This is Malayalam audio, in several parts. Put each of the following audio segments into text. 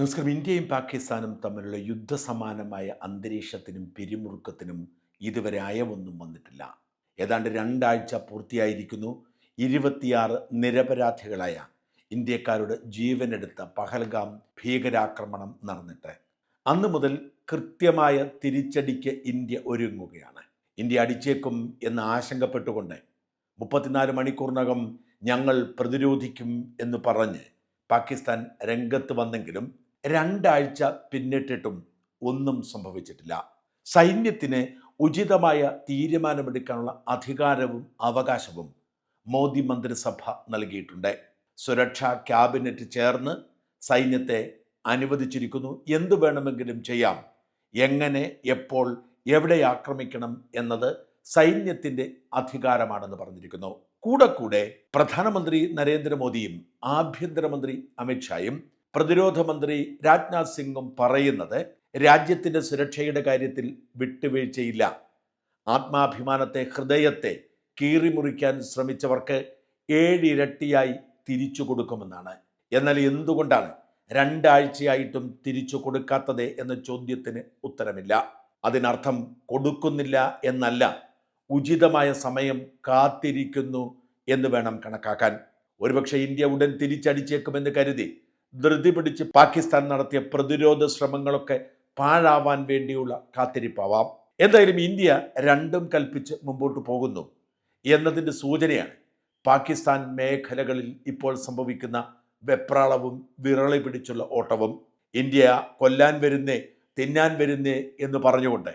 നമസ്കാരം. ഇന്ത്യയും പാകിസ്ഥാനും തമ്മിലുള്ള യുദ്ധസമാനമായ അന്തരീക്ഷത്തിനും പിരിമുറുക്കത്തിനും ഇതുവരെ അയവൊന്നും വന്നിട്ടില്ല. ഏതാണ്ട് രണ്ടാഴ്ച പൂർത്തിയായിരിക്കുന്നു. ഇരുപത്തിയാറ് നിരപരാധികളായ ഇന്ത്യക്കാരുടെ ജീവനെടുത്ത പഹൽഗാം ഭീകരാക്രമണം നടന്നിട്ട്. അന്ന് മുതൽ കൃത്യമായ തിരിച്ചടിക്ക് ഇന്ത്യ ഒരുങ്ങുകയാണ്. ഇന്ത്യ അടിച്ചേക്കും എന്ന് ആശങ്കപ്പെട്ടുകൊണ്ട് മുപ്പത്തിനാല് മണിക്കൂറിനകം ഞങ്ങൾ പ്രതിരോധിക്കും എന്ന് പറഞ്ഞ് പാകിസ്ഥാൻ രംഗത്ത് വന്നെങ്കിലും രണ്ടാഴ്ച പിന്നിട്ടിട്ടും ഒന്നും സംഭവിച്ചിട്ടില്ല. സൈന്യത്തിന് ഉചിതമായ തീരുമാനമെടുക്കാനുള്ള അധികാരവും അവകാശവും മോദി മന്ത്രിസഭ നൽകിയിട്ടുണ്ട്. സുരക്ഷാ ക്യാബിനറ്റ് ചേർന്ന് സൈന്യത്തെ അനുവദിച്ചിരിക്കുന്നു. എന്തു വേണമെങ്കിലും ചെയ്യാം. എങ്ങനെ എപ്പോൾ എവിടെ ആക്രമിക്കണം എന്നത് സൈന്യത്തിന്റെ അധികാരമാണെന്ന് പറഞ്ഞിരിക്കുന്നു. കൂടെ കൂടെ പ്രധാനമന്ത്രി നരേന്ദ്രമോദിയും ആഭ്യന്തരമന്ത്രി അമിത്ഷായും പ്രതിരോധ മന്ത്രി രാജ്നാഥ് സിംഗും പറയുന്നത് രാജ്യത്തിന്റെ സുരക്ഷയുടെ കാര്യത്തിൽ വിട്ടുവീഴ്ചയില്ല. ആത്മാഭിമാനത്തെ ഹൃദയത്തെ കീറിമുറിക്കാൻ ശ്രമിച്ചവർക്ക് ഏഴിരട്ടിയായി തിരിച്ചു കൊടുക്കുമെന്നാണ്. എന്നാൽ എന്തുകൊണ്ടാണ് രണ്ടാഴ്ചയായിട്ടും തിരിച്ചു കൊടുക്കാത്തത് എന്ന ചോദ്യത്തിന് ഉത്തരമില്ല. അതിനർത്ഥം കൊടുക്കുന്നില്ല എന്നല്ല. ഉചിതമായ സമയം കാത്തിരിക്കുന്നു എന്ന് വേണം കണക്കാക്കാൻ. ഒരുപക്ഷെ ഇന്ത്യ ഉടൻ തിരിച്ചടിച്ചേക്കുമെന്ന് കരുതി ധൃതി പിടിച്ച് പാകിസ്ഥാൻ നടത്തിയ പ്രതിരോധ ശ്രമങ്ങളൊക്കെ പാഴാവാൻ വേണ്ടിയുള്ള കാത്തിരിപ്പാവാം. എന്തായാലും ഇന്ത്യ രണ്ടും കൽപ്പിച്ച് മുമ്പോട്ട് പോകുന്നു എന്നതിന്റെ സൂചനയാണ് പാകിസ്ഥാൻ മേഖലകളിൽ ഇപ്പോൾ സംഭവിക്കുന്ന വെപ്രാളവും വിറളി പിടിച്ചുള്ള ഓട്ടവും. ഇന്ത്യ കൊല്ലാൻ വരുന്നേ തിന്നാൻ വരുന്നേ എന്ന് പറഞ്ഞുകൊണ്ട്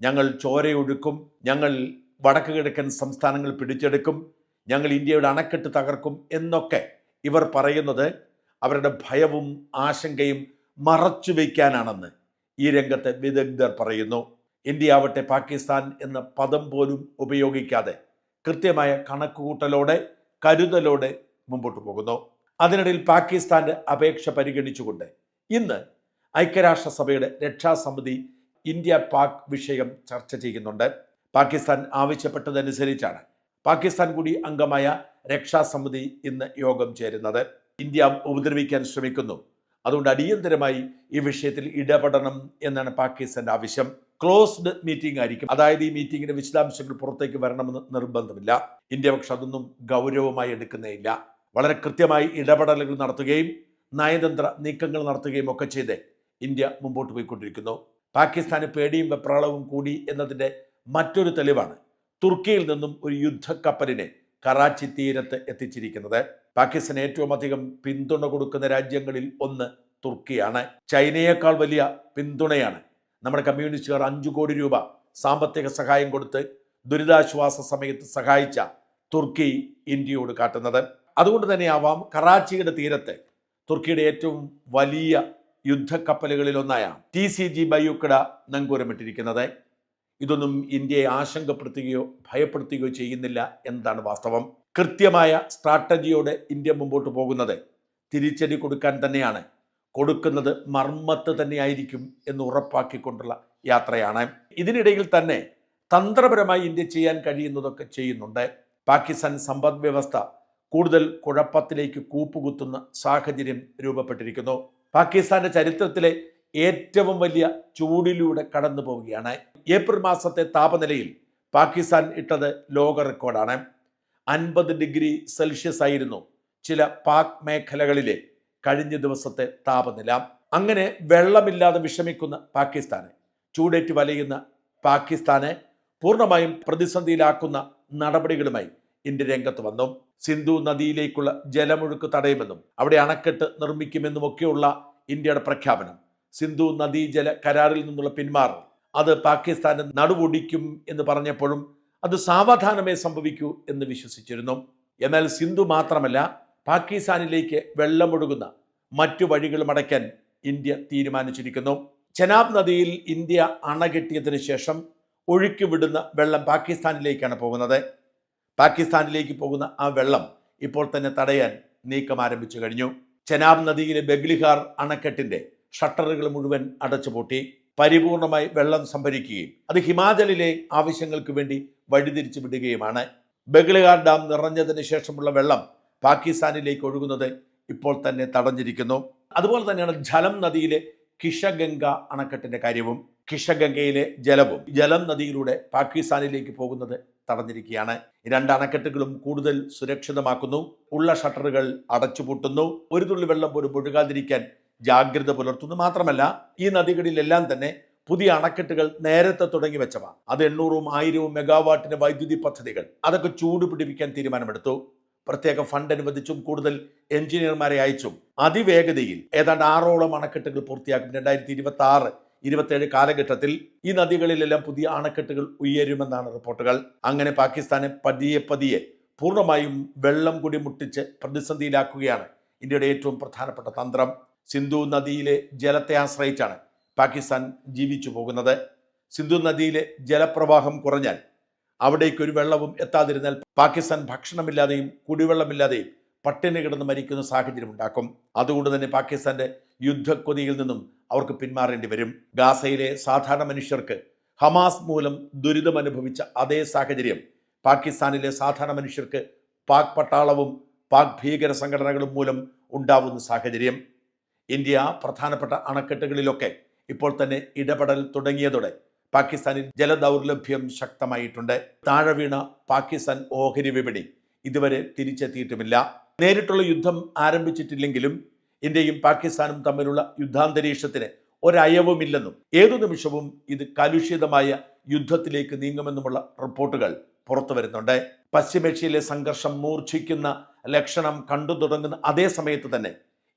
ഞങ്ങൾ ചോരയൊഴുക്കും ഞങ്ങൾ വടക്ക് കിഴക്കൻ സംസ്ഥാനങ്ങൾ പിടിച്ചെടുക്കും ഞങ്ങൾ ഇന്ത്യയുടെ അണക്കെട്ട് തകർക്കും എന്നൊക്കെ ഇവർ പറയുന്നത് അവരുടെ ഭയവും ആശങ്കയും മറച്ചു വയ്ക്കാനാണെന്ന് ഈ രംഗത്തെ വിദഗ്ധർ പറയുന്നു. ഇന്ത്യ ആവട്ടെ പാകിസ്ഥാൻ എന്ന പദം പോലും ഉപയോഗിക്കാതെ കൃത്യമായ കണക്കുകൂട്ടലോടെ കരുതലോടെ മുമ്പോട്ട് പോകുന്നു. അതിനിടയിൽ പാകിസ്ഥാന്റെ അപേക്ഷ പരിഗണിച്ചുകൊണ്ട് ഇന്ന് ഐക്യരാഷ്ട്രസഭയുടെ രക്ഷാസമിതി ഇന്ത്യ പാക് വിഷയം ചർച്ച ചെയ്യുന്നുണ്ട്. പാകിസ്ഥാൻ ആവശ്യപ്പെട്ടതനുസരിച്ചാണ് പാകിസ്ഥാൻ കൂടി അംഗമായ രക്ഷാസമിതി ഇന്ന് യോഗം ചേരുന്നത്. ഇന്ത്യ ഉപദ്രവിക്കാൻ ശ്രമിക്കുന്നു. അതുകൊണ്ട് അടിയന്തരമായി ഈ വിഷയത്തിൽ ഇടപെടണം എന്നാണ് പാകിസ്ഥാന്റെ ആവശ്യം. ക്ലോസ്ഡ് മീറ്റിംഗ് ആയിരിക്കും. അതായത് ഈ മീറ്റിംഗിന്റെ വിശദാംശങ്ങൾ പുറത്തേക്ക് വരണമെന്ന് നിർബന്ധമില്ല. ഇന്ത്യ പക്ഷെ അതൊന്നും ഗൗരവമായി എടുക്കുന്നേയില്ല. വളരെ കൃത്യമായി ഇടപെടലുകൾ നടത്തുകയും നയതന്ത്ര നീക്കങ്ങൾ നടത്തുകയും ഒക്കെ ചെയ്ത് ഇന്ത്യ മുമ്പോട്ട് പോയിക്കൊണ്ടിരിക്കുന്നു. പാകിസ്ഥാന് പേടിയും വെപ്രാളവും കൂടി എന്നതിന്റെ മറ്റൊരു തെളിവാണ്. തുർക്കിയിൽ നിന്നും ഒരു യുദ്ധക്കപ്പലിനെ കറാച്ചി തീരത്ത് എത്തിച്ചിരിക്കുന്നത്. പാകിസ്ഥാൻ ഏറ്റവും അധികം പിന്തുണ കൊടുക്കുന്ന രാജ്യങ്ങളിൽ ഒന്ന് തുർക്കിയാണ്. ചൈനയേക്കാൾ വലിയ പിന്തുണയാണ്. നമ്മുടെ കമ്മ്യൂണിസ്റ്റുകാർ അഞ്ചു കോടി രൂപ സാമ്പത്തിക സഹായം കൊടുത്ത് ദുരിതാശ്വാസ സമയത്ത് സഹായിച്ച തുർക്കി ഇന്ത്യയോട് കാട്ടുന്നത്. അതുകൊണ്ട് തന്നെ ആവാം കറാച്ചിയുടെ തീരത്ത് തുർക്കിയുടെ ഏറ്റവും വലിയ യുദ്ധക്കപ്പലുകളിൽ ഒന്നായ ടി സി ജി ബയ്യുക്കട നങ്കൂരമിട്ടിരിക്കുന്നത്. ഇതൊന്നും ഇന്ത്യയെ ആശങ്കപ്പെടുത്തുകയോ ഭയപ്പെടുത്തുകയോ ചെയ്യുന്നില്ല എന്നതാണ് വാസ്തവം. കൃത്യമായ സ്ട്രാറ്റജിയോടെ ഇന്ത്യ മുമ്പോട്ട് പോകുന്നത് തിരിച്ചടി കൊടുക്കാൻ തന്നെയാണ്. കൊടുക്കുന്നത് മർമ്മത്ത് തന്നെയായിരിക്കും എന്ന് ഉറപ്പാക്കിക്കൊണ്ടുള്ള യാത്രയാണ്. ഇതിനിടയിൽ തന്നെ തന്ത്രപരമായി ഇന്ത്യ ചെയ്യാൻ കഴിയുന്നതൊക്കെ ചെയ്യുന്നുണ്ട്. പാകിസ്ഥാൻ സമ്പദ് വ്യവസ്ഥ കൂടുതൽ കുഴപ്പത്തിലേക്ക് കൂപ്പുകുത്തുന്ന സാഹചര്യം രൂപപ്പെട്ടിരിക്കുന്നു. പാകിസ്ഥാന്റെ ചരിത്രത്തിലെ ഏറ്റവും വലിയ ചൂടിലൂടെ കടന്നു പോവുകയാണ് ഏപ്രിൽ മാസത്തെ താപനിലയിൽ പാകിസ്ഥാൻ ഇട്ടത് ലോക റെക്കോർഡാണ്. അൻപത് ഡിഗ്രി സെൽഷ്യസ് ആയിരുന്നു ചില പാക് മേഖലകളിലെ കഴിഞ്ഞ ദിവസത്തെ താപനില. അങ്ങനെ വെള്ളമില്ലാതെ വിഷമിക്കുന്ന പാകിസ്ഥാന് ചൂടേറ്റ് വലയുന്ന പാകിസ്ഥാനെ പൂർണമായും പ്രതിസന്ധിയിലാക്കുന്ന നടപടികളുമായി ഇന്ത്യ രംഗത്ത് വന്നു. സിന്ധു നദിയിലേക്കുള്ള ജലമൊഴുക്ക് തടയുമെന്നും അവിടെ അണക്കെട്ട് നിർമ്മിക്കുമെന്നുമൊക്കെയുള്ള ഇന്ത്യയുടെ പ്രഖ്യാപനം സിന്ധു നദീജല കരാറിൽ നിന്നുള്ള പിന്മാറൽ അത് പാകിസ്ഥാന് നടുവൊടിക്കും എന്ന് പറഞ്ഞപ്പോഴും അത് സാവധാനമേ സംഭവിക്കൂ എന്ന് വിശ്വസിച്ചിരുന്നു. എന്നാൽ സിന്ധു മാത്രമല്ല പാകിസ്ഥാനിലേക്ക് വെള്ളമൊഴുകുന്ന മറ്റു വഴികളും അടയ്ക്കാൻ ഇന്ത്യ തീരുമാനിച്ചിരിക്കുന്നു. ചെനാബ് നദിയിൽ ഇന്ത്യ അണകെട്ടിയതിനു ശേഷം ഒഴുക്കി വിടുന്ന വെള്ളം പാകിസ്ഥാനിലേക്കാണ് പോകുന്നത്. പാകിസ്ഥാനിലേക്ക് പോകുന്ന ആ വെള്ളം ഇപ്പോൾ തന്നെ തടയാൻ നീക്കം ആരംഭിച്ചു കഴിഞ്ഞു. ചെനാബ് നദിയിലെ ബഗ്ലിഹാർ അണക്കെട്ടിന്റെ ഷട്ടറുകൾ മുഴുവൻ അടച്ചുപൂട്ടി. പരിപൂർണമായി വെള്ളം സംഭരിക്കുകയും അത് ഹിമാചലിലെ ആവശ്യങ്ങൾക്ക് വേണ്ടി വഴിതിരിച്ചു വിടുകയുമാണ്. ബഗ്ലിഹാർ ഡാം നിറഞ്ഞതിന് ശേഷമുള്ള വെള്ളം പാകിസ്ഥാനിലേക്ക് ഒഴുകുന്നത് ഇപ്പോൾ തന്നെ തടഞ്ഞിരിക്കുന്നു. അതുപോലെ തന്നെയാണ് ജലം നദിയിലെ കിഷഗംഗ അണക്കെട്ടിന്റെ കാര്യവും. കിഷഗംഗയിലെ ജലവും ജലം നദിയിലൂടെ പാകിസ്ഥാനിലേക്ക് പോകുന്നത് തടഞ്ഞിരിക്കുകയാണ്. രണ്ട് അണക്കെട്ടുകളും കൂടുതൽ സുരക്ഷിതമാക്കുന്നു. ഉള്ള ഷട്ടറുകൾ അടച്ചുപൂട്ടുന്നു. ഒരു തുള്ളി വെള്ളം പോലും ഒഴുകാതിരിക്കാൻ ജാഗ്രത പുലർത്തുന്നു. മാത്രമല്ല ഈ നദികളിലെല്ലാം തന്നെ പുതിയ അണക്കെട്ടുകൾ നേരത്തെ തുടങ്ങി വെച്ചവ. അത് എണ്ണൂറും ആയിരവും മെഗാവാട്ടിന് വൈദ്യുതി പദ്ധതികൾ. അതൊക്കെ ചൂട് പിടിപ്പിക്കാൻ തീരുമാനമെടുത്തു. പ്രത്യേക ഫണ്ട് അനുവദിച്ചും കൂടുതൽ എഞ്ചിനീയർമാരെ അയച്ചും. അതിവേഗതയിൽ ഏതാണ്ട് ആറോളം അണക്കെട്ടുകൾ പൂർത്തിയാക്കും. രണ്ടായിരത്തി ഇരുപത്തി ആറ് ഇരുപത്തേഴ് കാലഘട്ടത്തിൽ ഈ നദികളിലെല്ലാം പുതിയ അണക്കെട്ടുകൾ ഉയരുമെന്നാണ് റിപ്പോർട്ടുകൾ. അങ്ങനെ പാകിസ്ഥാനെ പതിയെ പതിയെ പൂർണമായും വെള്ളം കൂടി മുട്ടിച്ച് പ്രതിസന്ധിയിലാക്കുകയാണ് ഇന്ത്യയുടെ ഏറ്റവും പ്രധാനപ്പെട്ട തന്ത്രം. സിന്ധു നദിയിലെ ജലത്തെ ആശ്രയിച്ചാണ് പാകിസ്ഥാൻ ജീവിച്ചു പോകുന്നത്. സിന്ധു നദിയിലെ ജലപ്രവാഹം കുറഞ്ഞാൽ അവിടേക്ക് ഒരു വെള്ളവും എത്താതിരുന്നാൽ പാകിസ്ഥാൻ ഭക്ഷണമില്ലാതെയും കുടിവെള്ളമില്ലാതെയും പട്ടിണി കിടന്ന് മരിക്കുന്ന സാഹചര്യം ഉണ്ടാക്കും. അതുകൊണ്ട് തന്നെ പാകിസ്ഥാന്റെ യുദ്ധക്കൊതിയിൽ നിന്നും അവർക്ക് പിന്മാറേണ്ടി വരും. ഗാസയിലെ സാധാരണ മനുഷ്യർക്ക് ഹമാസ് മൂലം ദുരിതം അനുഭവിച്ച അതേ സാഹചര്യം പാകിസ്ഥാനിലെ സാധാരണ മനുഷ്യർക്ക് പാക് പട്ടാളവും പാക് ഭീകര സംഘടനകളും മൂലം ഉണ്ടാവുന്ന സാഹചര്യം. ഇന്ത്യ പ്രധാനപ്പെട്ട അണക്കെട്ടുകളിലൊക്കെ ഇപ്പോൾ തന്നെ ഇടപെടൽ തുടങ്ങിയതോടെ പാകിസ്ഥാനിൽ ജലദൗർലഭ്യം ശക്തമായിട്ടുണ്ട്. താഴെ വീണ പാകിസ്ഥാൻ ഓഹരി വിപണി ഇതുവരെ തിരിച്ചെത്തിയിട്ടുമില്ല. നേരിട്ടുള്ള യുദ്ധം ആരംഭിച്ചിട്ടില്ലെങ്കിലും ഇന്ത്യയും പാകിസ്ഥാനും തമ്മിലുള്ള യുദ്ധാന്തരീക്ഷത്തിന് ഒരയവുമില്ലെന്നും ഏതു നിമിഷവും ഇത് കലുഷിതമായ യുദ്ധത്തിലേക്ക് നീങ്ങുമെന്നുമുള്ള റിപ്പോർട്ടുകൾ പുറത്തു വരുന്നുണ്ട്. പശ്ചിമേഷ്യയിലെ സംഘർഷം മൂർച്ഛിക്കുന്ന ലക്ഷണം കണ്ടു തുടങ്ങുന്ന അതേ സമയത്ത് തന്നെ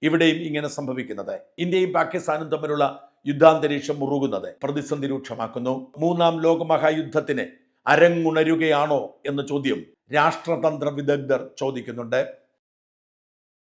ഇവിടെയും ഇങ്ങനെ സംഭവിക്കുന്നത്. ഇന്ത്യയും പാകിസ്ഥാനും തമ്മിലുള്ള യുദ്ധാന്തരീക്ഷം മുറുകുന്നത് പ്രതിസന്ധി രൂക്ഷമാക്കുന്നു. മൂന്നാം ലോകമഹായുദ്ധത്തിന് അരങ്ങുണരുകയാണോ എന്ന ചോദ്യം രാഷ്ട്രതന്ത്ര വിദഗ്ധർ ചോദിക്കുന്നുണ്ട്.